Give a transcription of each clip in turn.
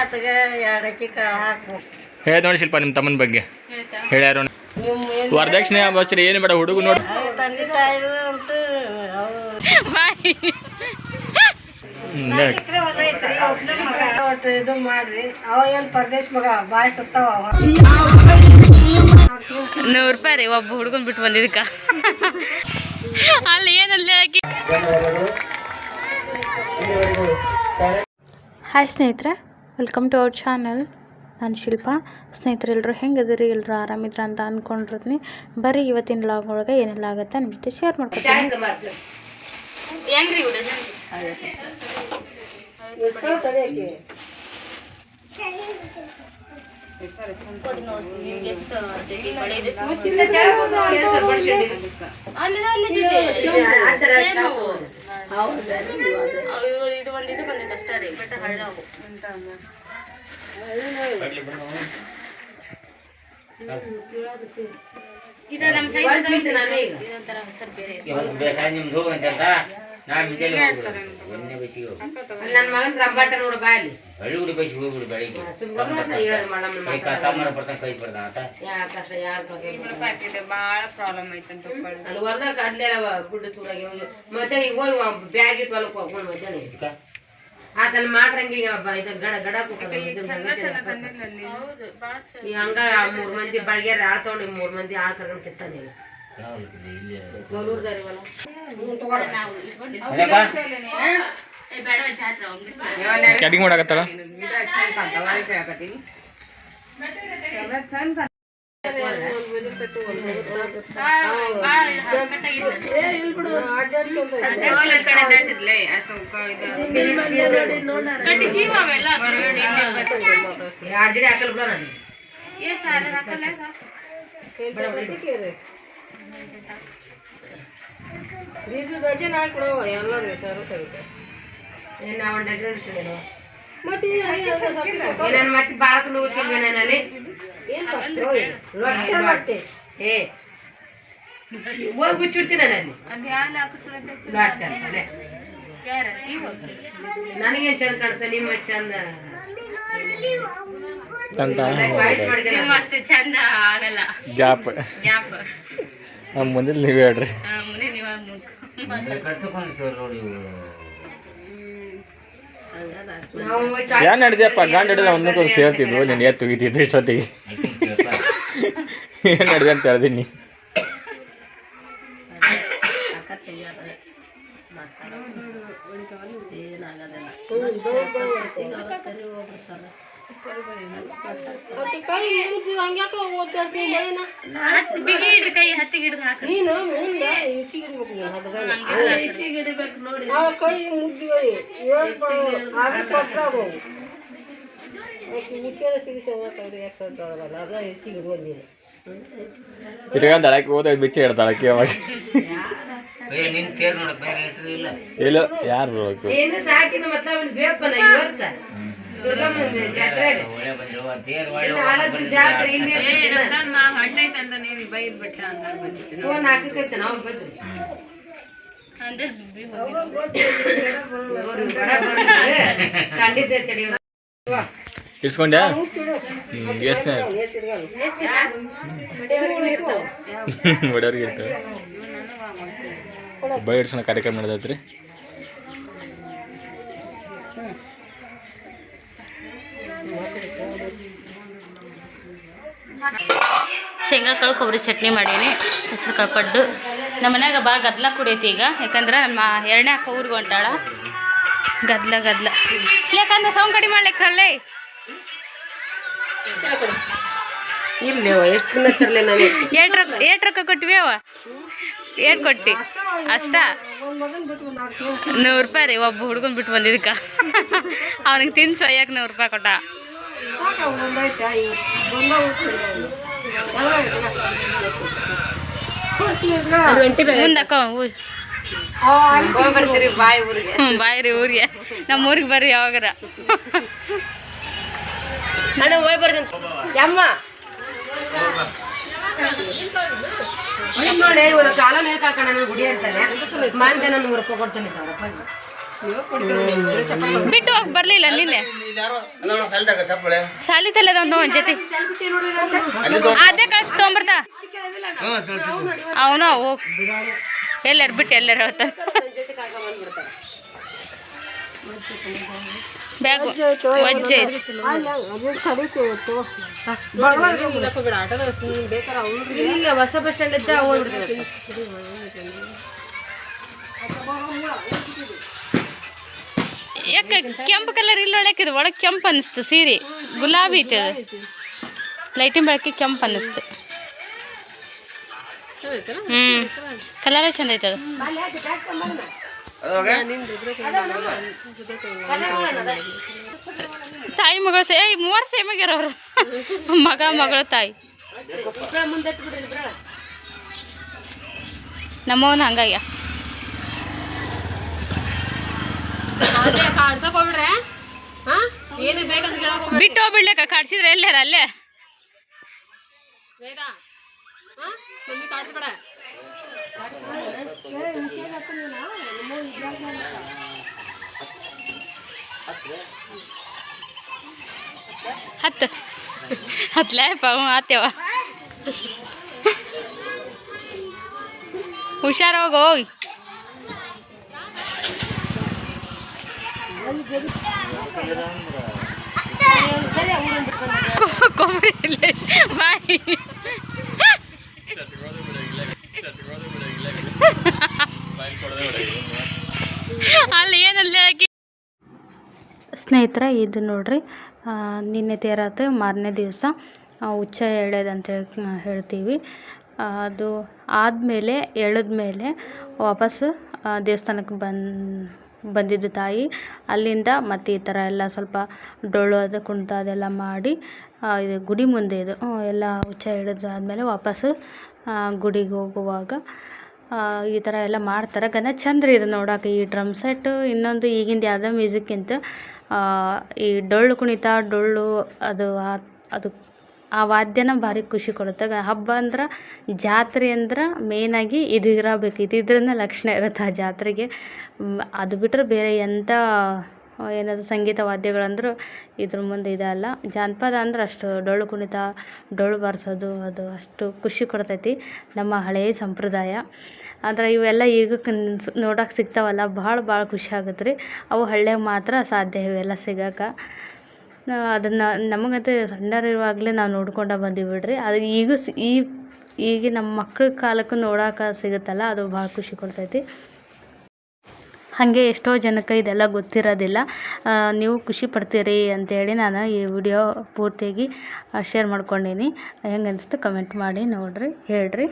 ಆತಗ ಎರಡಕ್ಕಿ ಕಾಳು ಹಾಕ್ಬೇಕು. ಹೇಳ್ ನೋಡಿ ಶಿಲ್ಪ ನಿಮ್ಮ ತಮ್ಮನ ಬಗ್ಗೆ. ಹೇಳ್ಯಾರ ವರದಕ್ಷಿಣೆ ಬಸ್ರಿ ಏನು ಬೇಡ ಹುಡುಗ ನೋಡಿ. ತಂದೆ ತಾಯಿದು ಅಂತೂ ಅವರು ಬಾಯ್ ಹ್ಮ್, ಹೇಳಿ. ಎಕರೆ ಹೊಲ ಐತ್ರಿ ಮಗ. ಒಟ್ಟು ಇದು ಮಾಡ್ರಿ. ಅವ ಏನು ಪರದೇಶ ಮಗ ಬಾಯ್ ಸತ್ತಾವ ಅವ. ನೂರು ರೂಪಾಯಿ ರೀ ಒಬ್ಬ ಹುಡುಗನ್ ಬಿಟ್ಟು ಬಂದಿದ್ದಕ್ಕ. ಅಲ್ಲಿ ಏನಲ್ಲ ಹಾಯ್ ಸ್ನೇಹಿತರೆ. ವೆಲ್ಕಮ್ ಟು ಅವರ್ ಚಾನಲ್ ನಾನು ಶಿಲ್ಪ. ಸ್ನೇಹಿತರು ಎಲ್ಲರೂ ಹೆಂಗದಿರಿ ಎಲ್ಲರೂ ಆರಾಮಿದ್ರ ಅಂತ ಅಂದ್ಕೊಂಡಿರ್ತೀನಿ ಬರೀ ಇವತ್ತಿನ ಲಾಗ್ ಒಳಗೆ ಏನೆಲ್ಲ ಆಗುತ್ತೆ ನಿಮ್ಮ ಜೊತೆ ಶೇರ್ ಮಾಡ್ಕೊತೀನಿ ಹೆಂಗ್ರಿ ಇದು ಒಂದು ಇದು ಬಂದಿತ್ತು ಅಷ್ಟೇ ರೀ ಬಟ್ ಹಳ್ಳ ಅವು ಇದು ನಮ್ಮ ಸೈಜ್ ಇದೊಂಥರ ಹೆಸರು ಬೇರೆ ಬೇಕಾದ್ರೆ ನಿಮ್ದು ಹೋಗಂತ ನನ್ನ ಮಗನ ರಂಬಾಟ ನೋಡು ಬಾಯಲ್ಲಿ ಅಲ್ಲಿ. ಹೋಗ್ಬಿಡು ಬೆಳಿಗ್ಗೆ. ಕೈ ಬರ್ತಾನೆ ಕೈ ಆತ. ಯಾರು ಭಾಳ ಪ್ರಾಬ್ಲಮ್ ಐತಂತ ಅಲ್ಲಿ ಹೊಲ್ದಾಗ ಕಡ್ಲೆ ಅವ ಗುಡ್ಡ ಸೂರಾಗಿ ಮತ್ತೆ ಈಗ ಹೋಗಿ ಬ್ಯಾಗ್ ಇಟ್ಟು ಹೊಲಕ್ಕೆ ಹೋಗ್ಕೊಂಡು ಮಧ್ಯಾಹ್ನ ಆತನ ಮಾಡ್ರಂಗೆ ಈಗ ಗಡ ಗಡ ಹಂಗ ಮೂರ್ ಮಂದಿ ಬಳಗ್ಯಾರ ಆಳ್ ತಗೊಂಡು ಮೂರ್ ಮಂದಿ ಆಳ್ ಕರ್ಕೊಂಡು ಕಿತ್ತಾನೆ ಕ್ಯಾಟಿಂಗ್ ಮಾಡಾಕತ್ತಲ್ಲ? ಹಾಕಲ್ ಬಿಡ ನಾನು. ಏ ಸಾರ ಹಾಕಲ್ಲ ಇದು ಡಜನ್ ಹಾಕೊಡುವ ಎಲ್ಲರೂ ಸರ್ ತೆಗಿತಾರೆ ಏನು ಒಂದು ಡಜನ್ ಮತ್ತೆ ನಾನು ಮತ್ತೆ ಭಾರತ ಹೋಗ್ತಿಲ್ವೇ ನಾನಲ್ಲಿ ಏ ಹೋಗಿ ಗುಚ್ಚಿಡ್ತೀನಿ ನಾನು ನನಗೆ ಚಂದ ಕಾಣ್ತಾ ನಿಮ್ಮ ಚಂದ. ಅಷ್ಟು ಚಂದ ಆಗಲ್ಲ. ಗ್ಯಾಪ್. ಗ್ಯಾಪ್. ಮುಂದೆ ನೀವು ಹೇಳ್ರಿ. ಮುಂದೆ ನೀವು ನಾವು ಏನ್ ನಡೆದಪ್ಪ ಗಂಡ ಹಿಡಿದ ಒಂದಕ್ಕೊಂದು ಸೇರ್ತಿದ್ವು ನೀನು ಎತ್ತು ತೆಗಿತಿದ್ದು ಇಷ್ಟೊತ್ತಿಗೆ. ಏನು ನಡೆದೆ ಅಂತ ಹೇಳ್ದೀನಿ ಹತ್ತಿ ಬಿಗಿ ಇಡ್ರಿ ಕೈ ಹತ್ತಿಗೆ ಹಿಡಿದು ಹಾಕಿ ನೀನು ಮುಂದೆ ಕೈ ಮುದ್ದಿ ಆಫೀಸ್ ಹೋಗ್ತಾವು ಮುಚ್ಚಳ ಸಿಗಿಸಿ ಹೋಗ್ತಾವ್ರಿ ಯಾಕೆ ಅದ ಹೆಚ್ಚಿಗೆ ಇಟ್ಕೊಂಡು ತಳಕ್ಕೆ ಹೋದ ಬಿಚ್ಚಿ ಅವಾಗ ಬೇರೆ ಹೆಸರು ಇಲ್ಲ. ಯಾರು ಏನು ಸಾಕಿನ ಮತ್ತೆ ಒಂದು ಬೇಪನ ವರ್ಷ ದುರ್ಗಮ್ಮನ ನಾಲ್ಕು ಜಾತ್ರೆ ನೀವು ಬೈದ್ ಬಿಟ್ಟ ಅಂತ ಫೋನ್ ಹಾಕಕ್ಕೆ ಚೆನ್ನಾಗಿ ಬಂದ್ರಿ ಎಷ್ಟನೇ ಇರ್ತವೆ ಬೈ ಇಡ್ಸೋಣ ಕಾರ್ಯಕ್ರಮ ನಡೆದೈತ್ರಿ. ಶೇಂಗಾ ಕಾಳು ಕೊಬ್ಬರಿ ಚಟ್ನಿ ಮಾಡೀನಿ ಹೆಸರು ಕಾಳು ಪಡ್ಡು ನಮ್ಮ ಮನ್ಯಾಗ ಭಾಳ ಗದ್ಲ ಕುಡಿಯೈತಿ ಈಗ. ಯಾಕಂದ್ರೆ ನಮ್ಮ ಎರಡನೇ ಅಕ್ಕ ಊರಿಗೆ ಹೊಂಟಾಳ. ಗದ್ಲ ಗದ್ಲ. ಯಾಕಂದ್ರೆ ಸೌಂಡ್ ಕಡಿಮೆ ಮಾಡ್ಲಿಕ್ಕೆ ಅಲ್ಲೇ ಎಷ್ಟು ಏಟ್ ರೊಕ್ಕ ಕೊಟ್ವಿ ಅವ ಏಟ್ ಕೊಟ್ಟಿ. ಅಷ್ಟ. ನೂರು ರೂಪಾಯಿ ರೀ ಒಬ್ಬ ಹುಡುಗನ್ ಬಿಟ್ಟು ಬಂದಿದ್ದಕ್ಕ ಅವನಿಗೆ ತಿನ್ಸು ಯಾಕೆ ನೂರು ರೂಪಾಯಿ ಕೊಟ್ಟ. ಮುಂದಕ್ಕ ಹ್ಞೂ ಬಾಯ್ ರೀ ಊರಿಗೆ ನಮ್ಮ ಊರಿಗೆ ಬರ್ರಿ ಯಾವಾಗರ. ಅಣ್ಣ ಹೋಗಿ ಬರ್ತೀನಿ ಯಮ್ಮ ನೋಡಿ ಇವ್ರ ಕಾಲ ಮೇಲೆ ಗುಡಿ ಅಂತಾನೆ ಮಂದಿ ನೂರು ರೂಪಾಯಿ ಕೊಡ್ತಾನೆ ಬಿಟ್ಟು ಹೋಗಿ ಬರ್ಲಿಲ್ಲ ನಿನ್ನೆ. ಸಾಲಿ ತಲೆದ ಒಂದು ಜೊತೆ. ಅದೇ ಕಳ್ಸಿ ತೊಗೊಂಬರ್ತ. ಅವನು ಹೋಗ್ ಎಲ್ಲಾರು ಬಿಟ್ಟು ಎಲ್ಲಾರು ಹೇಳ್ತ ಹೊಸ ಬಸ್ ಸ್ಟ್ಯಾಂಡ್ ಇದ್ದ ಹೋಗ್ಬಿಡ್ತದೆ ಯಾಕೆ ಕೆಂಪು ಕಲರ್ ಇಲ್ಲ ಒಳಕಿದು ಒಳಗೆ ಕೆಂಪು ಅನ್ನಿಸ್ತು ಸೀರೆ? ಗುಲಾಬಿ ಐತೆ ಅದು. ಲೈಟಿನ ಬೆಳಕಿಗೆ ಕೆಂಪು ಅನ್ನಿಸ್ತು. ಹ್ಞೂ ಕಲರ ಚಂದ ಐತೆ ಅದು. ತಾಯಿ ಮಗಳು ಸೇ ಮೂವರು ಸೇಮ್ ಆಗ್ಯಾರ ಅವ್ರು. ಮಗ, ಮಗಳು, ತಾಯಿ. ನಮ್ಮವ್ವನ ಹಂಗಾಗ್ಯ. ಕಾಡ್ಸಕ್ ಹೋಗ್ಬಿಡ್ರೆ ಹಾ ಏನು ಬೇಕಂತ ಅಂತ ಕೇಳೋ ಬಿಟ್ಟು ಹೋಗ್ಬಿಡ್ಲಿಕ್ಕ ಕಾಡ್ಸಿದ್ರೆ ಎಲ್ಲಾರ ಅಲ್ಲೇ? ಹತ್ತು ಹಾ ಮಮ್ಮಿ ಕಾಡ್ಸ್ಬೇಡ. ಹತ್ತು. ಹತ್ಲೇಪ ಆತ್ಯವ. ಹುಷಾರಾಗ ಹೋಗಿ ಕೊ- ಕೊಬ್ಬರಿ ಅಲ್ಲಿ ಸ್ನೇಹಿತರೆ ಇದು ನೋಡ್ರಿ ನಿನ್ನೆ ತೇರಾತು ಮಾರನೇ ದಿವಸ ಹುಚ್ಚ ಎಳೆದಂತ ಹೇಳ್ತೀವಿ. ಅದು ಆದಮೇಲೆ ಎಳೆದ್ಮೇಲೆ ವಾಪಸ್ಸು ಆ, ದೇವಸ್ಥಾನಕ್ಕೆ ಬಂದು ಬಂದಿದ್ದು ತಾಯಿ. ಅಲ್ಲಿಂದ ಮತ್ತು ಈ ಥರ ಎಲ್ಲ ಸ್ವಲ್ಪ ಡೊಳ್ಳು ಅದು ಕುಣಿತ ಅದೆಲ್ಲ ಮಾಡಿ ಇದು ಗುಡಿ ಮುಂದೆ ಇದು ಎಲ್ಲ ಹುಚ್ಚ ಹಿಡಿದು ಆದಮೇಲೆ ವಾಪಸ್ಸು ಗುಡಿಗೆ ಹೋಗುವಾಗ ಈ ಥರ ಎಲ್ಲ ಮಾಡ್ತಾರೆ. ಗನ ಚಂದ ರೀ ಇದು ನೋಡೋಕೆ ಈ ಡ್ರಮ್ ಸೆಟ್ಟು ಇನ್ನೊಂದು ಈಗಿಂದ ಯಾವುದೋ ಮ್ಯೂಸಿಕ್ಕಿಂತ ಈ ಡೊಳ್ಳು ಕುಣಿತ, ಡೊಳ್ಳು ಅದು ಅದು ಆ ವಾದ್ಯನ ಭಾರಿ ಖುಷಿ ಕೊಡುತ್ತೆ. ಹಬ್ಬ ಅಂದ್ರೆ ಜಾತ್ರೆ ಅಂದ್ರೆ ಮೇನಾಗಿ ಇದು ಇರಬೇಕು. ಇದ್ರಿಂದ ಲಕ್ಷಣ ಇರುತ್ತೆ ಆ ಜಾತ್ರೆಗೆ. ಅದು ಬಿಟ್ಟರೆ ಬೇರೆ ಎಂಥ ಏನದು ಸಂಗೀತ ವಾದ್ಯಗಳಂದ್ರೂ ಇದ್ರ ಮುಂದೆ ಇದಲ್ಲ ಜಾನಪದ ಅಂದ್ರೆ ಅಷ್ಟು ಡೊಳ್ಳು ಕುಣಿತ, ಡೊಳ್ಳು ಬಾರಿಸೋದು, ಅದು ಅಷ್ಟು ಖುಷಿ ಕೊಡ್ತೈತಿ. ನಮ್ಮ ಹಳೆಯ ಸಂಪ್ರದಾಯ. ಆದ್ರೆ ಇವೆಲ್ಲ ಈಗ ನೋಡೋಕೆ ಸಿಗ್ತಾವಲ್ಲ, ಭಾಳ ಭಾಳ ಖುಷಿ ಆಗುತ್ತೆ ರೀ. ಅವು ಹಳ್ಳಿಯಾಗ ಮಾತ್ರ ಸಾಧ್ಯ ಇವೆಲ್ಲ ಸಿಗಕ್ಕೆ ಅದನ್ನು ನಮಗಂತೂ ಸಣ್ಣರಿರುವಾಗಲೇ ನಾವು ನೋಡ್ಕೊಂಡೇ ಬಂದೀವಿ ಬಿಡಿರಿ. ಅದು ಈಗೂ ಸಿ ಈ ಈಗಿನ ನಮ್ಮ ಮಕ್ಳ ಕಾಲಕ್ಕೂ ನೋಡೋಕೆ ಸಿಗುತ್ತಲ್ಲ, ಅದು ಭಾಳ ಖುಷಿ ಕೊಡ್ತೈತಿ. ಹಾಗೆ ಎಷ್ಟೋ ಜನಕ್ಕೆ ಇದೆಲ್ಲ ಗೊತ್ತಿರೋದಿಲ್ಲ. ನೀವು ಖುಷಿ ಪಡ್ತೀರಿ ಅಂತೇಳಿ ನಾನು ಈ ವಿಡಿಯೋ ಪೂರ್ತಿಯಾಗಿ ಶೇರ್ ಮಾಡ್ಕೊಂಡೀನಿ. ಹೆಂಗೆ ಅನಿಸ್ತು ಕಮೆಂಟ್ ಮಾಡಿ ನೋಡಿರಿ, ಹೇಳ್ರಿ.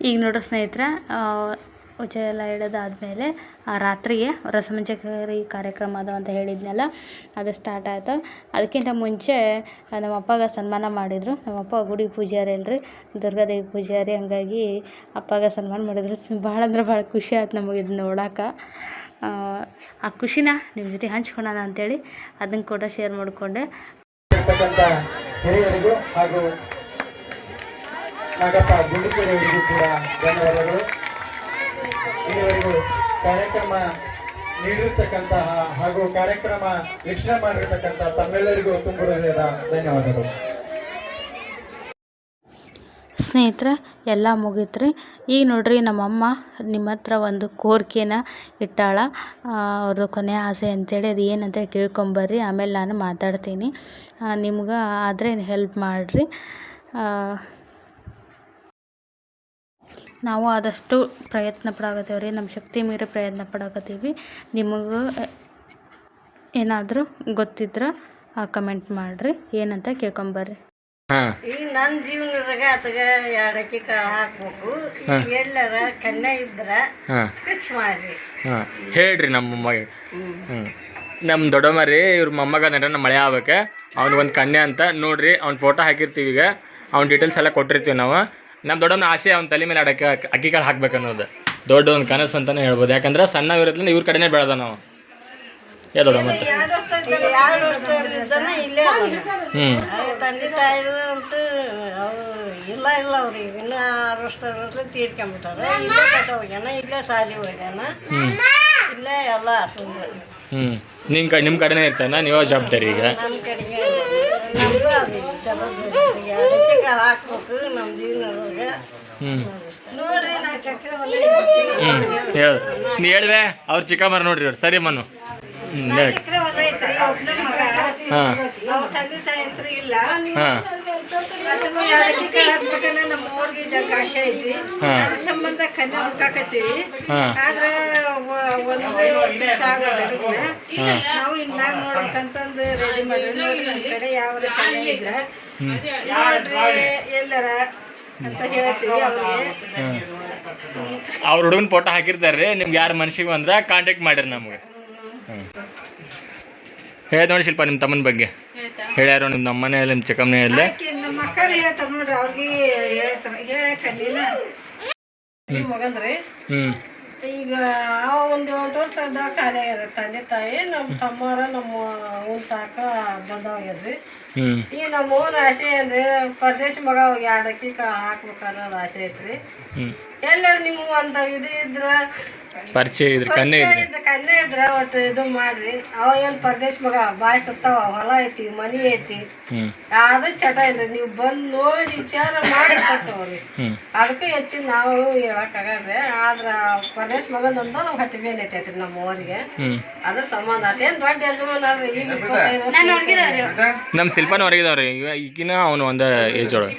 ಈಗ ನೋಡ್ರಿ ಸ್ನೇಹಿತರೆ ಉಚ್ಚ ಎಲ್ಲ ಆ, ರಾತ್ರಿಗೆ ರಸಮಂಜರಿ ಕಾರ್ಯಕ್ರಮ ಅದು ಅಂತ ಹೇಳಿದ್ನಲ್ಲ, ಅದು ಸ್ಟಾರ್ಟ್ ಆಯಿತು. ಅದಕ್ಕಿಂತ ಮುಂಚೆ ನಮ್ಮ ಅಪ್ಪಗೆ ಸನ್ಮಾನ ಮಾಡಿದರು. ನಮ್ಮ ಅಪ್ಪ ಗುಡಿ ಪೂಜಾರಿ ಅಲ್ರಿ. ದುರ್ಗಾದೇವಿ ಪೂಜಾರಿ, ಹಂಗಾಗಿ ಅಪ್ಪಗೆ ಸನ್ಮಾನ ಮಾಡಿದ್ರು. ಭಾಳ ಅಂದ್ರೆ ಭಾಳ ಖುಷಿ ಆಯ್ತು ನಮಗೆ ಇದನ್ನ ನೋಡೋಕೆ. ಆ ಖುಷಿನ ನಿಮ್ಮ ಜೊತೆ ಹಂಚ್ಕೊಳ್ಳೋಣ ಅಂತೇಳಿ ಅದನ್ನು ಕೂಡ ಶೇರ್ ಮಾಡಿಕೊಂಡೆ. ಹಾಗೂ ನಾಗಪ್ಪ ಗುಂಡಿಕೆರೆಯವರಿಗೂ ಕೂಡ ಧನ್ಯವಾದಗಳು. ಇಲ್ಲಿವರೆಗೂ ಕಾರ್ಯಕ್ರಮ ನೀಡಿರ್ತಕ್ಕಂತಹ ಹಾಗೂ ಕಾರ್ಯಕ್ರಮ ವೀಕ್ಷಣೆ ಮಾಡಿರ್ತಕ್ಕಂತಹ ತಮ್ಮೆಲ್ಲರಿಗೂ ತುಂಬ ಹೃದಯದ ಧನ್ಯವಾದಗಳು. ಸ್ನೇಹಿತರೆ, ಎಲ್ಲ ಮುಗೀತ್ರಿ. ಈಗ ನೋಡ್ರಿ ನಮ್ಮಮ್ಮ ನಿಮ್ಮ ಹತ್ರ ಒಂದು ಕೋರಿಕೆನ ಇಟ್ಟಾಳ. ಅವ್ರದ್ದು ಕೊನೆ ಆಸೆ ಅಂತೇಳಿ ಅದು ಏನಂತ ಕೇಳ್ಕೊಂಬರ್ರಿ. ಆಮೇಲೆ ನಾನು ಮಾತಾಡ್ತೀನಿ. ನಿಮ್ಗೆ ಆದರೆ ಹೆಲ್ಪ್ ಮಾಡಿರಿ. ನಾವು ಆದಷ್ಟು ಪ್ರಯತ್ನ ಪಡಾಕತ್ತೀವಿ ರೀ ನಮ್ಮ ಶಕ್ತಿ ಮೀರಿ ಪ್ರಯತ್ನ ಪಡಾಕತ್ತೀವಿ. ನಿಮಗೆ ಏನಾದರೂ ಗೊತ್ತಿದ್ರೆ ಆ ಕಮೆಂಟ್ ಮಾಡಿರಿ ಏನಂತ ಕೇಳ್ಕೊಂಬರ್ರಿ. ಹಾಂ. ಈಗ ನನ್ನ ಜೀವನದಾಗ ಆತಗ ಎರಡು ಅಕ್ಕಿ ಕಾಳು ಹಾಕ್ಬೇಕು. ಎಲ್ಲರ ಕಣ್ಣೆ ಇದ್ರ ಹಾಂ. ಫಿಕ್ಸ್ ಮಾಡ್ರಿ. ಹಾಂ. ಹೇಳ್ರಿ ನಮ್ಮ ನಮ್ಮ ದೊಡ್ಡಮ್ಮ ರೀ ಇವ್ರ ಮೊಮ್ಮಗ ನಟ ಮಳೆ ಆಗ್ಬೇಕು. ಅವ್ನಿಗೊಂದು ಕನ್ಯೆ ಅಂತ ನೋಡ್ರಿ ಅವ್ನ ಫೋಟೋ ಹಾಕಿರ್ತೀವಿ ಈಗ. ಅವ್ನ ಡೀಟೇಲ್ಸ್ ಎಲ್ಲ ಕೊಟ್ಟಿರ್ತೀವಿ ನಾವು. ನಮ್ಮ ದೊಡ್ಡವನ ಆಸೆ ಅವ್ನ ತಲೆ ಮೇಲೆ ಅಡಕ್ಕೆ ಅಕ್ಕಿ ಕಾಳು ಹಾಕ್ಬೇಕು ಅನ್ನೋದು. ದೊಡ್ಡ ಒಂದು ಕನಸು ಅಂತಲೇ ಹೇಳ್ಬೋದು. ಯಾಕಂದ್ರೆ ಸಣ್ಣ ಇರೋದ್ರಿಂದ ಇವ್ರ ಕಡೆನೇ ಬೆಳೆದ ನಾವು ಏ ದೊಡ್ಡ ಮತ್ತೆ? ಹ್ಞೂ ತಂದೆ ತಾಯಿ ಅಂತೂ ಇಲ್ಲ ಇಲ್ಲ ಅವ್ರಿಗೆ ಇನ್ನೂ ಆರು ವರ್ಷ ತೀರ್ಕೊಂಬಿಟ್ಟಾರೆ ಇಲ್ಲೇ ಕಟ್ಟ ಹೋಗ್ಯಾನ ಇಲ್ಲೇ ಸಾಲಿ ಹೋಗ್ಯಾನ ಇಲ್ಲೇ ಎಲ್ಲ ಹ್ಞೂ ನಿಮ್ಮ ಕಡೆ ನಿಮ್ಮ ಕಡೆನೇ ಇರ್ತಾನ? ನೀವು ಜವಾಬ್ದಾರಿ ಈಗ. ನಮ್ಮ ಕಡೆಗೆ ಹೇಳು ನೀ ಹೇಳಿದೆ ಅವ್ರು ಚಿಕ್ಕಮ್ಮರು ನೋಡ್ರಿ ಅವ್ರು ಸರಿ ಮನು. ಹ್ಞೂ ಹಾಂ. ಹಾಂ. ಅದಕ್ಕೂ ಯಾರಕ್ಕೆ ಕೇಳಾಕ್ಬೇಕಂದ್ರೆ ನಮ್ಮ ಊರಿಗೆ ಜಗ್ಗ ಆಸೆ ಐತಿ. ಹಾ. ಅದ್ರ ಸಂಬಂಧ ಕನ್ಯಾ ಹುಡ್ಕಾಕತ್ತೀವಿ ಹಾ. ಆದ್ರೆ ಒಂದು ಫಿಕ್ಸ್ ಆಗೋದು ಅದಕ್ಕೆ ನಾವು ಇನ್ನಾಗ ನೋಡ್ಬೇಕಂತಂದು ರೆಡಿ ಮಾಡಿ ನೋಡಿ ನಮ್ಮ ಕಡೆ ಯಾವ ಕನ್ಯಾ ಇದ್ರ ನೋಡ್ರಿ ಎಲ್ಲರ ಅಂತ ಹೇಳ್ತೀವಿ ಅವ್ರಿಗೆ. ಅವ್ರ ಹುಡುಗನ ಫೋಟೋ ಹಾಕಿರ್ತಾರೆ ನಿಮ್ಗೆ ಯಾರು ಮನ್ಸಿಗೆ ಬಂದ್ರೆ ಕಾಂಟ್ಯಾಕ್ಟ್ ಮಾಡಿರಿ ನಮಗೆ. ಹೇಳ್ದ ಹೇಳಿ ನೋಡಿ ಶಿಲ್ಪ ನಿಮ್ಮ ತಮ್ಮನ ಬಗ್ಗೆ. ಹೇಳ್ಯಾರು ನಿಮ್ಮ ನಮ್ಮನೆ ನಿಮ್ಮ ಚಿಕ್ಕಮ್ಮನೆ ಹೇಳಿದೆ. ನಮ್ಮ ಹೇಳ್ತಾರ ನೋಡ್ರಿ ಅವ್ರಿಗೆ ಹೇಳ್ತಾರ ಹೇಳಕ್ಕಲ್ಲಿನ ನಿಮ್ಮ ಮಗಂದ್ರಿ ಹ್ಞೂ ಈಗ ಅವ ಒಂದು ಎಂಟು ವರ್ಷದ ಖಾಲಿ ಆಗ್ಯದ ತಂದೆ ತಾಯಿ ನಮ್ಮ ತಮ್ಮರ ನಮ್ಮ ಊಟ ಬಂದವಾಗ್ಯದ್ರಿ ಹ್ಞೂ ಈ ನಮ್ಮ ಊರ ಆಸೆ ಅಂದ್ರೆ ಪರದೇಶ ಮಗ ಎರಡು ಅಕ್ಕಿ ಹಾಕ್ಬೇಕು ಅನ್ನೋದು ಆಸೆ ಐತ್ರಿ. ಎಲ್ಲರೂ ನೀವು ಅಂತ ಇದು ಇದ್ರ ಪರಿಚಯ ಇದ್ರ ಕನ್ನೆ ಇದ್ರಿ. ಕನ್ನೆ ಇದ್ರ ಒಟ್ಟು ಇದು ಮಾಡ್ರಿ. ಅವ ಏನ್ ಪರದೇಶ ಮಗ ಬಾಯ್ ಸತ್ತಾವ ಹೊಲ ಐತಿ ಮನಿ ಐತಿ. ಯಾವ್ದು ಅದು ಚಟ ಇಲ್ರಿ. ನೀವು ಬಂದು ನೋಡಿ ವಿಚಾರ ಮಾಡಿ ಕೊಟ್ಟವ್ರಿ. ಅದಕ್ಕೆ ಹೆಚ್ಚಿನ ನಾವು ಹೇಳಕ್ಕಾಗಲ್ರಿ ಆದ್ರ ಪರದೇಶ ಮಗನಂದ ನಾವು ಹಟ್ಟಿ ಮೇಲೆ ಐತೈತ್ರಿ ನಮ್ಮ ಊರಿಗೆ. ಅದ್ರ ಸಂಬಂಧ. ಅದೇನ್ ದೊಡ್ಡ ಯಜಮಾನ ಈಗ ನಮ್ಮ ಶಿಲ್ಪನ ಹೊರಗಿದವ್ರಿ ಈಗ ಈಗಿನ ಅವನು ಒಂದು ಏಜ್ ಒಳಗೆ.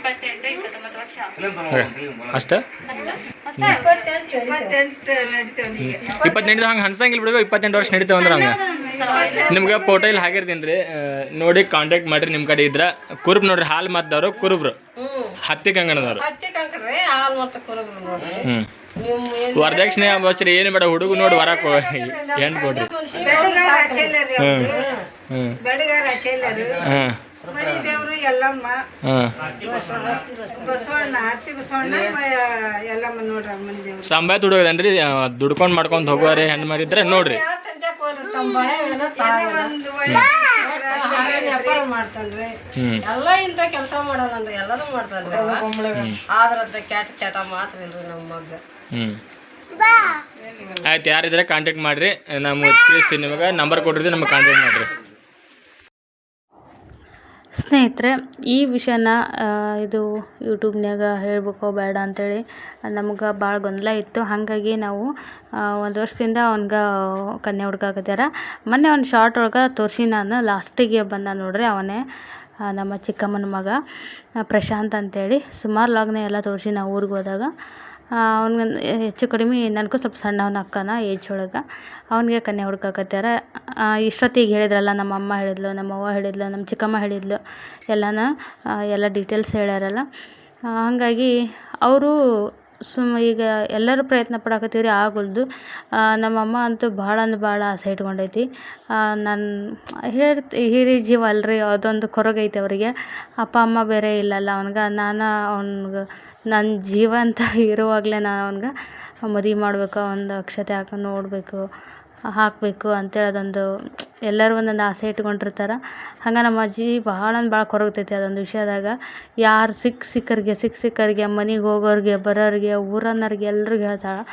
ಅಷ್ಟ? ಇಪ್ಪತ್ತೆಂಟು ಹಂಗೆ ಹನ್ಸಂಗಿಲ್ಲ ಬಿಡುವ ಇಪ್ಪತ್ತೆಂಟು ವರ್ಷ ನಡೀತಾವ ಅಂದ್ರೆ ಹಂಗೆ. ನಿಮ್ಗೆ ಫೋಟೋ ಹಾಕಿರ್ತೀನಿ ರೀ ನೋಡಿ ಕಾಂಟ್ಯಾಕ್ಟ್ ಮಾಡಿರಿ ನಿಮ್ಮ ಕಡೆ ಇದ್ರೆ. ಕುರುಬ್ ನೋಡ್ರಿ ಹಾಲು ಮಾತದವ್ರು ಕುರುಬ್ರು. ಹತ್ತಿ ಕಂಗಣದವ್ರು ಹ್ಞೂ ವರದಕ್ಷಿಣೆ ಬಚ್ರಿ ಏನು ಬೇಡ ಹುಡುಗ ನೋಡಿ ವರಕ್ಕೆ ಏನು ಕೊಡ್ರಿ? ಹ್ಞೂ ಹ್ಞೂ ಹಾಂ. ಮರಿ ದೇವ್ರು ಎಲ್ಲಮ್ಮ ಹಾಂ. ಬಸವಣ್ಣ ಹತ್ತಿ ಬಸವಣ್ಣ ಎಲ್ಲಮ್ಮ ನೋಡ್ರಿ ಅಮ್ಮನ ದೇವ್ರು. ಸಂಬಳ ದುಡಿಯೋದನ್ರಿ ದುಡ್ಕೊಂಡು ಮಾಡ್ಕೊಂಡು ಹೋಗೋರಿ ಹೆಣ್ಣು ಮಾಡಿದ್ರೆ ನೋಡ್ರಿ. ಒಂದು ಒಳ್ಳೆ ಹಾಗೇನ್ ವ್ಯಾಪಾರ ಮಾಡ್ತಾನ್ರಿ ಎಲ್ಲ ಇಂತ ಕೆಲಸ ಮಾಡೋದಂದ್ರೆ ಎಲ್ಲರೂ ಮಾಡ್ತಾನ್ರಿ ಅವ. ಕ್ಯಾಟ್ ಚಾಟ ಮಾತ್ರ ಇಲ್ರಿ ನಮ್ಮ ಮಗ. ಆಯ್ತು ಯಾರಿದ್ರೆ ಕಾಂಟ್ಯಾಕ್ಟ್ ಮಾಡ್ರಿ. ನಮ್ಗೆ ತಿಳಿಸ್ತೀನಿ ನಿಮಗೆ ನಂಬರ್ ಕೊಟ್ಟಿರ್ತೀವಿ ನಮ್ಗೆ ಕಾಂಟ್ಯಾಕ್ಟ್ ಮಾಡಿರಿ. ಸ್ನೇಹಿತರೆ, ಈ ವಿಷಯನ ಇದು ಯೂಟ್ಯೂಬ್ನ್ಯಾಗ ಹೇಳ್ಬೇಕೋ ಬೇಡ ಅಂಥೇಳಿ ನಮ್ಗೆ ಭಾಳ ಗೊಂದಲ ಇತ್ತು. ಹಾಗಾಗಿ ನಾವು ಒಂದು ವರ್ಷದಿಂದ ಅವ್ನಿಗೆ ಕನ್ಯೆ ಹುಡ್ಕಾಕತ್ಯಾರ ಮೊನ್ನೆ ಒಂದು ಶಾರ್ಟ್ ಒಳಗೆ ತೋರಿಸಿ ನಾನು. ಲಾಸ್ಟಿಗೆ ಬಂದ ನೋಡ್ರಿ ಅವನೇ ನಮ್ಮ ಚಿಕ್ಕಮ್ಮನ ಮಗ ಪ್ರಶಾಂತ್ ಅಂತೇಳಿ. ಸುಮಾರು ಲಾಗ್ನ ಎಲ್ಲ ತೋರಿಸಿ ನಾವು ಊರಿಗೆ ಹೋದಾಗ. ಅವ್ನಿಗೆ ಹೆಚ್ಚು ಕಡಿಮೆ ನನಗೂ ಸ್ವಲ್ಪ ಸಣ್ಣವ್ನು ಅಕ್ಕನ ಏಜ್ ಒಳಗೆ ಅವನಿಗೆ ಕನ್ಯೆ ಹುಡ್ಕಾಕತ್ಯಾರ. ಇಷ್ಟೊತ್ತಿಗೆ ಹೇಳಿದ್ರಲ್ಲ, ನಮ್ಮ ಅಮ್ಮ ಹೇಳಿದ್ಲು, ನಮ್ಮ ಅವ್ವ ಹೇಳಿದ್ಲು, ನಮ್ಮ ಚಿಕ್ಕಮ್ಮ ಹೇಳಿದ್ಲು, ಎಲ್ಲನ ಎಲ್ಲ ಡೀಟೇಲ್ಸ್ ಹೇಳ್ಯಾರಲ್ಲ. ಹಾಗಾಗಿ ಅವರು ಸುಮ್ ಈಗ ಎಲ್ಲರೂ ಪ್ರಯತ್ನ ಪಡಾಕತ್ತೀವಿ ರೀ ಆಗಲ್ದು ನಮ್ಮಮ್ಮ ಅಂತೂ ಭಾಳ ಅಂದ್ರೆ ಭಾಳ ಆಸೆ ಇಟ್ಕೊಂಡೈತಿ. ನಾನು, ಹೇಳ್ತಿ, ಹಿರಿ ಜೀವ ಅಲ್ರಿ, ಅದೊಂದು ಕೊರಗೈತೆ ಅವರಿಗೆ. ಅಪ್ಪ, ಅಮ್ಮ ಬೇರೆ ಇಲ್ಲಲ್ಲ ಅವ್ನ್ಗೆ, ನಾನು ಅವ್ನ್ಗೆ ನನ್ನ ಜೀವ ಅಂತ ಇರುವಾಗಲೇ ನಾನು ಅವ್ನ್ಗೆ ಮದುವೆ ಮಾಡಬೇಕು, ಒಂದು ಅಕ್ಷತೆ ಹಾಕೊಂಡು ನೋಡಬೇಕು, ಹಾಕಬೇಕು ಅಂತೇಳಿ ಅದೊಂದು ಎಲ್ಲರೂ ಒಂದೊಂದು ಆಸೆ ಇಟ್ಕೊಂಡಿರ್ತಾರೆ. ಹಂಗೆ ನಮ್ಮ ಅಜ್ಜಿ ಭಾಳ ಅಂದ್ರೆ ಭಾಳ ಕೊರಗ್ತೈತಿ ಅದೊಂದು ವಿಷಯದಾಗ. ಯಾರು ಸಿಕ್ಕ ಸಿಕ್ಕರಿಗೆ ಸಿಕ್ಕ ಸಿಕ್ಕರಿಗೆ, ಮನೆಗೆ ಹೋಗೋರಿಗೆ, ಬರೋರಿಗೆ ಊರನ್ನೋರಿಗೆ ಎಲ್ರಿಗೂ ಹೇಳ್ತಾಳೆ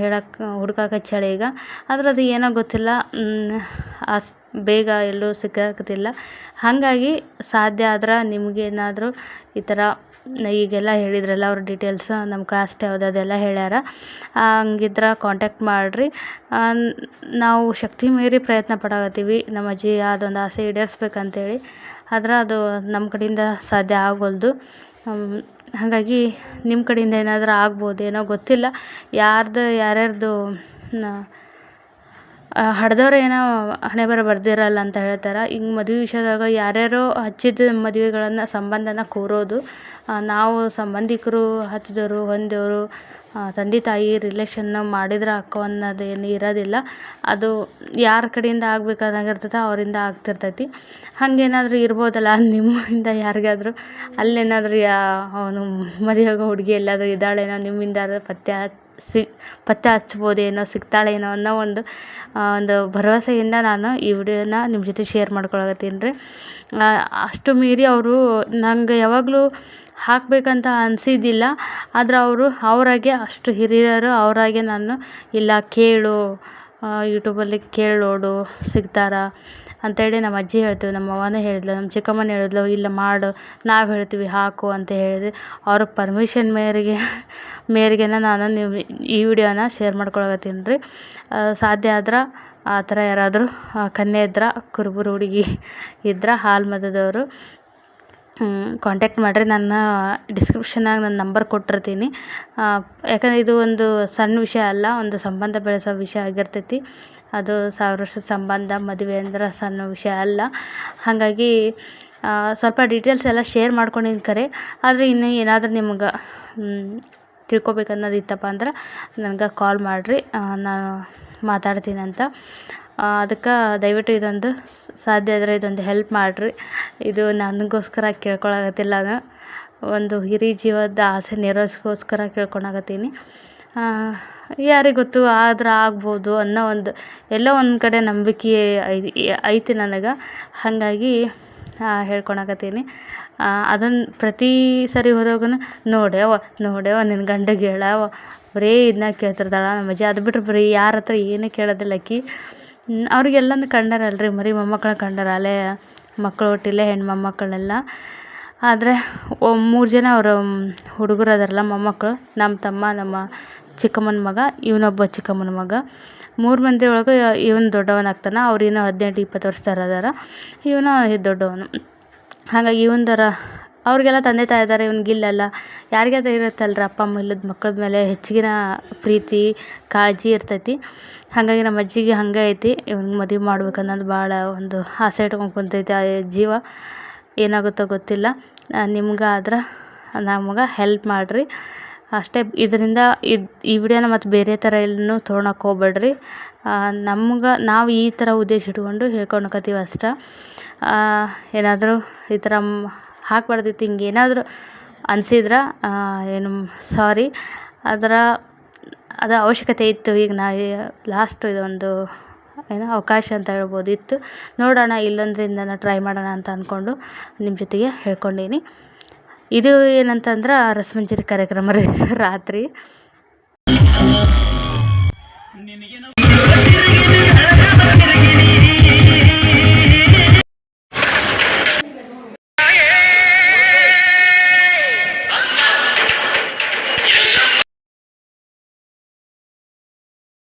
ಹೇಳಕ್ಕೆ ಹುಡ್ಕಾಕ ಹಚ್ಚಾಳೆ ಈಗ. ಆದ್ರೆ ಅದು ಏನೋ ಗೊತ್ತಿಲ್ಲ ಅಷ್ಟು ಬೇಗ ಎಲ್ಲೂ ಸಿಕ್ಕಾಕತ್ತಿಲ್ಲ. ಹಾಗಾಗಿ ಸಾಧ್ಯ ಆದ್ರೆ ನಿಮಗೇನಾದರೂ ಈ ಥರ ಈಗೆಲ್ಲ ಹೇಳಿದ್ರಲ್ಲ ಅವ್ರ ಡೀಟೇಲ್ಸ್ ನಮ್ಮ ಕಾಸ್ಟ್ ಯಾವ್ದು ಅದೆಲ್ಲ ಹೇಳ್ಯಾರ. ಹಂಗಿದ್ರೆ ಕಾಂಟ್ಯಾಕ್ಟ್ ಮಾಡಿರಿ. ನಾವು ಶಕ್ತಿ ಮೀರಿ ಪ್ರಯತ್ನ ಪಡಕತ್ತೀವಿ. ನಮ್ಮ ಅಜ್ಜಿ ಅದೊಂದು ಆಸೆ ಈಡೇರಿಸ್ಬೇಕಂತೇಳಿ. ಆದ್ರೆ ಅದು ನಮ್ಮ ಕಡೆಯಿಂದ ಸಾಧ್ಯ ಆಗೋಲ್ದು. ಹಾಗಾಗಿ ನಿಮ್ಮ ಕಡೆಯಿಂದ ಏನಾದರೂ ಆಗ್ಬೋದೇನೋ ಗೊತ್ತಿಲ್ಲ. ಯಾರ್ದು, ಯಾರ್ಯಾರ್ದು ಹಡ್ದವ್ರು ಏನೋ ಹಣೆಬರ ಬರ್ದಿರಲ್ಲ ಅಂತ ಹೇಳ್ತಾರೆ. ಹಿಂಗೆ ಮದುವೆ ವಿಷಯದಾಗ ಯಾರ್ಯಾರೋ ಹಚ್ಚಿದ ಮದುವೆಗಳನ್ನು ಸಂಬಂಧನ ಕೋರೋದು ನಾವು ಸಂಬಂಧಿಕರು ಹಚ್ಚಿದವರು ಹೊಂದೋರು ತಂದೆ ತಾಯಿ ರಿಲೇಷನ್ ಮಾಡಿದ್ರೆ ಹಾಕೋ ಅನ್ನೋದೇನು ಇರೋದಿಲ್ಲ. ಅದು ಯಾರ ಕಡೆಯಿಂದ ಆಗ್ಬೇಕಾದಂಗಿರ್ತೈತೆ ಅವರಿಂದ ಆಗ್ತಿರ್ತೈತಿ. ಹಾಗೇನಾದ್ರೂ ಇರ್ಬೋದಲ್ಲ ನಿಮ್ಮಿಂದ ಯಾರಿಗಾದ್ರೂ? ಅಲ್ಲೇನಾದರೂ ಯಾ, ಅವನು ಮದುವೆ ಆಗೋ ಹುಡುಗಿ ಎಲ್ಲಾದರೂ ಇದ್ದಾಳೇನೋ ನಿಮ್ಮಿಂದ ಪತ್ತೆ ಸಿ ಪತ್ತೆ ಹಚ್ಬೋದೇನೋ ಸಿಗ್ತಾಳೇನೋ ಅನ್ನೋ ಒಂದು ಒಂದು ಭರವಸೆಯಿಂದ ನಾನು ಈ ವಿಡಿಯೋನ ನಿಮ್ಮ ಜೊತೆ ಶೇರ್ ಮಾಡ್ಕೊಳಕತ್ತೀನಿ ರೀ. ಅಷ್ಟು ಮೀರಿ ಅವರು ನಂಗೆ ಯಾವಾಗಲೂ ಹಾಕಬೇಕಂತ ಅನಿಸಿದ್ದಿಲ್ಲ, ಆದ್ರೆ ಅವರು ಅವರಾಗೆ ಅಷ್ಟು ಹಿರಿಯರು, ಅವರಾಗೆ ನಾನು ಇಲ್ಲ ಕೇಳು ಯೂಟ್ಯೂಬಲ್ಲಿ ಕೇಳಿ ನೋಡು ಸಿಗ್ತಾರೆ ಅಂತೇಳಿ ನಮ್ಮ ಅಜ್ಜಿ ಹೇಳ್ತೀವಿ ನಮ್ಮ ಅವ್ವನೇ ಹೇಳಿದ್ಲು, ನಮ್ಮ ಚಿಕ್ಕಮ್ಮನೇ ಹೇಳಿದ್ಲು, ಇಲ್ಲ ಮಾಡು, ನಾವು ಹೇಳ್ತೀವಿ, ಹಾಕು ಅಂತ ಹೇಳಿದೆ ಅವ್ರ ಪರ್ಮಿಷನ್ ಮೇರೆಗೆ, ಮೇರೆಗೆನ ನಾನು ನೀವು ಈ ವಿಡಿಯೋನ ಶೇರ್ ಮಾಡ್ಕೊಳಕತ್ತೀನಿ ರೀ. ಸಾಧ್ಯ ಆದ್ರೆ ಆ ಥರ ಯಾರಾದರೂ ಕನ್ಯೆ ಇದ್ರೆ, ಕುರುಬರು ಹುಡುಗಿ ಇದ್ರೆ, ಹಾಲು ಮತದವರು ಕಾಂಟ್ಯಾಕ್ಟ್ ಮಾಡಿರಿ. ನನ್ನ ಡಿಸ್ಕ್ರಿಪ್ಷನಾಗ ನನ್ನ ನಂಬರ್ ಕೊಟ್ಟಿರ್ತೀನಿ. ಯಾಕಂದರೆ ಇದು ಒಂದು ಸಣ್ಣ ವಿಷಯ ಅಲ್ಲ, ಒಂದು ಸಂಬಂಧ ಬೆಳೆಸೋ ವಿಷಯ ಆಗಿರ್ತೈತಿ. ಅದು ಸಾವಿರ ವರ್ಷದ ಸಂಬಂಧ, ಮದುವೆ ಅಂದ್ರೆ ಸಣ್ಣ ವಿಷಯ ಅಲ್ಲ. ಹಾಗಾಗಿ ಸ್ವಲ್ಪ ಡೀಟೇಲ್ಸ್ ಎಲ್ಲ ಶೇರ್ ಮಾಡ್ಕೊಂಡಿನಿ ಖರೆ ಆದರೆ ಇನ್ನೂ ಏನಾದರೂ ನಿಮ್ಗೆ ತಿಳ್ಕೊಬೇಕು ಅನ್ನೋದು ಅಂದ್ರೆ ನನಗೆ ಕಾಲ್ ಮಾಡಿರಿ. ನಾನು ಮಾತಾಡ್ತೀನಂತ ಅದಕ್ಕೆ ದಯವಿಟ್ಟು ಇದೊಂದು ಸಾಧ್ಯ ಆದರೆ ಇದೊಂದು ಹೆಲ್ಪ್ ಮಾಡಿರಿ. ಇದು ನನಗೋಸ್ಕರ ಕೇಳ್ಕೊಳಕತ್ತಿಲ್ಲ ಒಂದು ಹಿರಿ ಜೀವದ ಆಸೆ ನೆರವೇರ್ಸ್ಕೋಸ್ಕರ ಕೇಳ್ಕೊಳಕತ್ತೀನಿ. ಯಾರಿಗೆ ಗೊತ್ತು ಆದ್ರೆ ಆಗ್ಬೋದು ಅನ್ನೋ ಒಂದು ಎಲ್ಲೋ ಒಂದು ಕಡೆ ನಂಬಿಕೆ ಐತಿ ನನಗೆ. ಹಾಗಾಗಿ ಹೇಳ್ಕೊಳಕತ್ತೀನಿ ಅದನ್ನು ಪ್ರತಿ ಸರಿ ಹೋದಾಗೂ ನೋಡ್ಯವ ನೋಡ್ಯವ ನಿನ್ನ ಗಂಡ ಹೇಳವ ಬರೀ ಇದನ್ನ ಕೇಳ್ತಿರ್ತಾಳೆ ನಮ್ಮ ಅಜ್ಜಿ. ಅದು ಬಿಟ್ಟರೆ ಬರೀ ಯಾರ ಹತ್ರ ಏನೂ ಕೇಳೋದಿಲ್ಲ ಆಕಿ ಅವ್ರಿಗೆಲ್ಲನೂ ರೀ ಮರಿ ಮೊಮ್ಮಕ್ಕಳು ಕಂಡರ ಅಲ್ಲೇ ಮಕ್ಕಳು ಒಟ್ಟಿಲ್ಲ ಹೆಣ್ಣು ಮೊಮ್ಮಕ್ಕಳೆಲ್ಲ ಆದರೆ ಮೂರು ಜನ ಅವರು ಹುಡುಗರು ಅದಾರಲ್ಲ ಮೊಮ್ಮಕ್ಕಳು ನಮ್ಮ ತಮ್ಮ, ನಮ್ಮ ಚಿಕ್ಕಮ್ಮನ ಮಗ, ಇವನೊಬ್ಬ ಚಿಕ್ಕಮ್ಮನ ಮಗ. ಮೂರು ಮಂದಿ ಒಳಗೆ ಇವನು ದೊಡ್ಡವನಾಗ್ತಾನೆ, ಅವ್ರು ಇನ್ನೂ ಹದಿನೆಂಟು, ಇಪ್ಪತ್ತು ವರ್ಷದವ್ರು ಅದಾರ. ಇವನು ದೊಡ್ಡವನು. ಹಾಗಾಗಿ ಇವಂದರ ಅವ್ರಿಗೆಲ್ಲ ತಂದೆ ತಾಯಿ ಇದ್ದಾರೆ ಇವ್ನಿಗೆ ಇಲ್ಲಲ್ಲ ಯಾರಿಗಾದ್ರೂ ಇರುತ್ತಲ್ರಿ ಅಪ್ಪ, ಅಮ್ಮ ಇಲ್ಲದ ಮಕ್ಳ ಮೇಲೆ ಹೆಚ್ಚಿಗಿನ ಪ್ರೀತಿ, ಕಾಳಜಿ ಇರ್ತೈತಿ. ಹಾಗಾಗಿ ನಮ್ಮ ಅಜ್ಜಿಗೆ ಹಾಗೆ ಐತಿ. ಇವ್ನ ಮದುವೆ ಮಾಡ್ಬೇಕು ಅನ್ನೋದು ಭಾಳ ಒಂದು ಆಸೆ ಇಟ್ಕೊಂಡು ಕುಂತೈತಿ ಆ ಜೀವ. ಏನಾಗುತ್ತೋ ಗೊತ್ತಿಲ್ಲ. ನಮ್ಗೆ ಹೆಲ್ಪ್ ಮಾಡಿರಿ. ಅಷ್ಟೇ ಇದರಿಂದ ಇದು ಈ ವಿಡಿಯೋನ ಮತ್ತು ಬೇರೆ ಥರ ಎಲ್ಲೂ ತೊಗೊಳಕ್ಕೆ ಹೋಗ್ಬೇಡ್ರಿ. ನಮ್ಗೆ ನಾವು ಈ ಥರ ಉದ್ದೇಶ ಇಟ್ಕೊಂಡು ಹೇಳ್ಕೊಳಕತ್ತೀವಿ ಅಷ್ಟೇ. ಏನಾದರೂ ಈ ಥರ ಹಾಕ್ಬಾರ್ದಿತ್ತು ಹಿಂಗೆ ಏನಾದರೂ ಅನ್ಸಿದ್ರೆ ಏನು ಸಾರಿ. ಅದರ, ಅದು ಅವಶ್ಯಕತೆ ಇತ್ತು. ಈಗ ನಾ ಲಾಸ್ಟ್ ಇದೊಂದು, ಏನು ಅವಕಾಶ ಅಂತ ಹೇಳ್ಬೋದು ಇತ್ತು ನೋಡೋಣ ಇಲ್ಲೊಂದರಿಂದ ಟ್ರೈ ಮಾಡೋಣ ಅಂತ ಅಂದ್ಕೊಂಡು ನಿಮ್ಮ ಜೊತೆಗೆ ಹೇಳ್ಕೊಂಡೀನಿ. ಇದು ಏನಂತಂದ್ರೆ ರಸಮಂಜರಿ ಕಾರ್ಯಕ್ರಮ ರೀ ರಾತ್ರಿ.